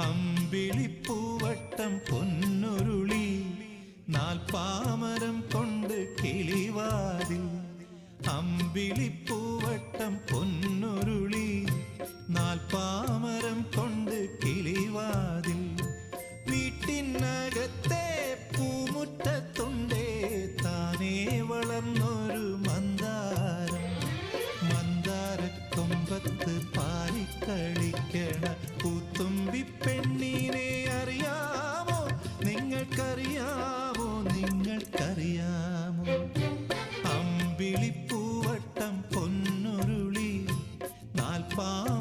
അമ്പിളിപ്പൂവട്ടം പൊന്നുരുളി നാൽപ്പാമരം കൊണ്ട് കിളിവാതിൽ. അമ്പിളിപ്പൂവട്ടം പൊന്നുരുളി നാൽപ്പാമരം കൊണ്ട് കിളിവാതിൽ. വീട്ടിനകത്തെ പൂമുറ്റത്തുണ്ടേ താനേ വളർന്നൊരു മന്ദാരം. മന്ദാരക്കൊമ്പത്ത് കളിക്കണ. പൂത്തുമ്പി പെണ്ണിനെ അറിയാമോ? നിങ്ങൾക്കറിയാമോ? നിങ്ങൾക്കറിയാമോ? അമ്പിളിപ്പൂവട്ടം പൊന്നുരുളി നാൽപ്പാ